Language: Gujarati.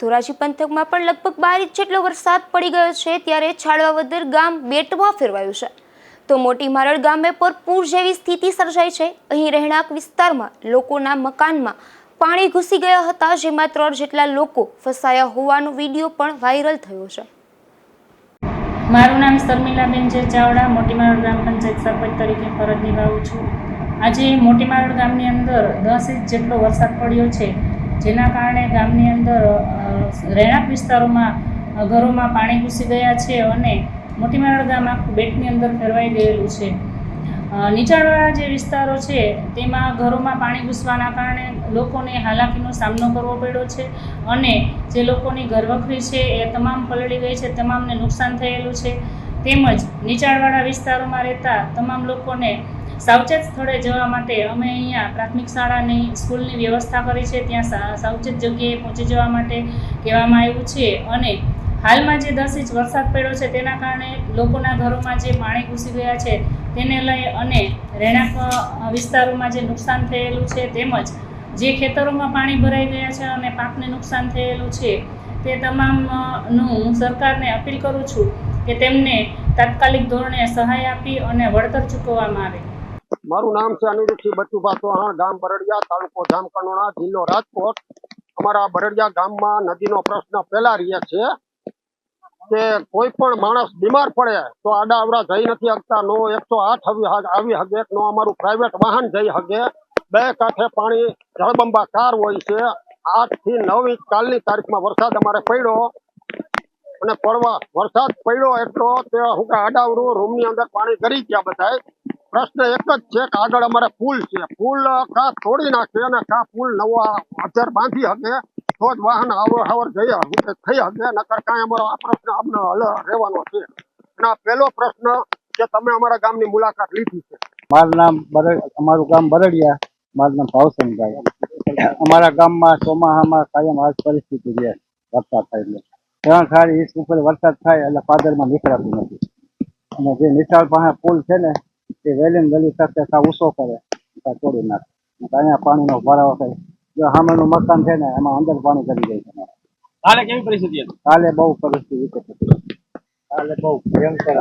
ધોરાજી પંથકમાં પણ લગભગ બાર ઇંચ જેટલો વરસાદ પડી ગયો છે ત્યારે છાળવાવદર ગામ બેટમાં ફેરવાયું છે. તો મોટી મારડ ગામે પર પૂર જેવી સ્થિતિ સર્જાઈ છે. અહીં રહેણાંક વિસ્તારમાં લોકોના મકાનમાં પાણી ઘૂસી ગયા હતા, જેમાં ત્રણ જેટલા લોકો ફસાયા હોવાનો વીડિયો પણ વાયરલ થયો છે. મારું નામ શર્મિલાબેન જે ચાવડા, મોટી મારડ ગ્રામ પંચાયત સરપંચ તરીકે ફરજ નિભાવું છું. આજે મોટી મારડ ગામની અંદર દસ ઇંચ જેટલો વરસાદ પડ્યો છે. જેના કારણે ગામની અંદર રહેણાંક વિસ્તારોમાં ઘરોમાં પાણી ઘૂસી ગયા છે અને મોટી મારડ ગામ આખું બેટની અંદર ફેરવાઈ ગયેલું છે. નીચાણવાળા જે વિસ્તારો છે, તેમાં ઘરોમાં પાણી ઘૂસવાના કારણે લોકોને હાલાકીનો સામનો કરવો પડ્યો છે અને જે લોકોની ઘરવખરી છે એ તમામ પલળી ગઈ છે, તમામને નુકસાન થયેલું છે. તેમજ નીચાણવાળા વિસ્તારોમાં રહેતા તમામ લોકોને સાવચેત સ્થળે જવા માટે અમે અહીંયા પ્રાથમિક શાળાની, સ્કૂલની વ્યવસ્થા કરી છે. ત્યાં સાવચેત જગ્યાએ પહોંચી જવા માટે કહેવામાં આવ્યું છે. અને હાલમાં જે દસ ઇંચ વરસાદ પડ્યો છે, તેના કારણે લોકોના ઘરોમાં જે પાણી ઘૂસી ગયા છે, તેને લઈ અને રહેણાંક વિસ્તારોમાં જે નુકસાન થયેલું છે, તેમજ જે ખેતરોમાં પાણી ભરાઈ ગયા છે અને પાકને નુકસાન થયેલું છે, તે તમામનું હું સરકારને અપીલ કરું છું કે તેમને તાત્કાલિક ધોરણે સહાય આપી અને વળતર ચૂકવવામાં આવે. મારું નામ છે અનિરુદ્ધસિંહ બચુભા ચૌહાણ, ગામ બરડિયા, તાલુકો જામકંડોણા, જિલ્લો રાજકોટ. અમારા બરડિયા ગામમાં નદીનો પ્રશ્ન રહે છે કે કોઈ પણ માણસ બીમાર પડે તો આડા અવડા જઈ નથી શકતા, નો એકસો આઠ આવી હગે નો અમારું પ્રાઇવેટ વાહન જઈ હગે. બે કાંઠે પાણી જળબંબાકાર હોય છે. આઠથી નવ કાલની તારીખમાં વરસાદ અમારે પડ્યો અને પડવા, વરસાદ પડ્યો એટલો તે હું કે આડાવડું રૂમની અંદર પાણી કરી ગયા બધાય. પ્રશ્ન એક જ છે કે આગળ અમારે પુલ છે. પુલ કા તોડી નાખે અને કા પુલ નવો અત્યારે બાંધી હકે, તો જ વાહન આવર જઈ હકે, થઈ હકે, નકર કાંઈ અમારો આ પ્રશ્ન અમને હલ રહેવાનો છે. અને પહેલો પ્રશ્ન કે તમે અમારા ગામની મુલાકાત લીધી છે. મારું નામ અમારું ગામ બરડિયા, મારું નામ ભાવસનભાઈ અમારા ગામમાં ચોમાહામાં કાયમ આજ પરિસ્થિતિ રહે વરસાદ થાય એટલે. ત્રણ સારી ઇંચ ઉપર વરસાદ થાય એટલે પાદરમાં નીકળાતું નથી. અને જે નિશાળ પાસે પુલ છે ને તે વહેલી ને વહેલી તકે સા ઊંચો કરે. સા તોડી નાખે. અહીંયા પાણીનો ભરાવો થાય. જો સામેનું મકાન છે ને એમાં અંદર પાણી કરી જાય છે. કાલે કેવી પરિસ્થિતિ હતી? કાલે બહુ પરિસ્થિતિ વિકટ હતી. કાલે બહુ ભયંકર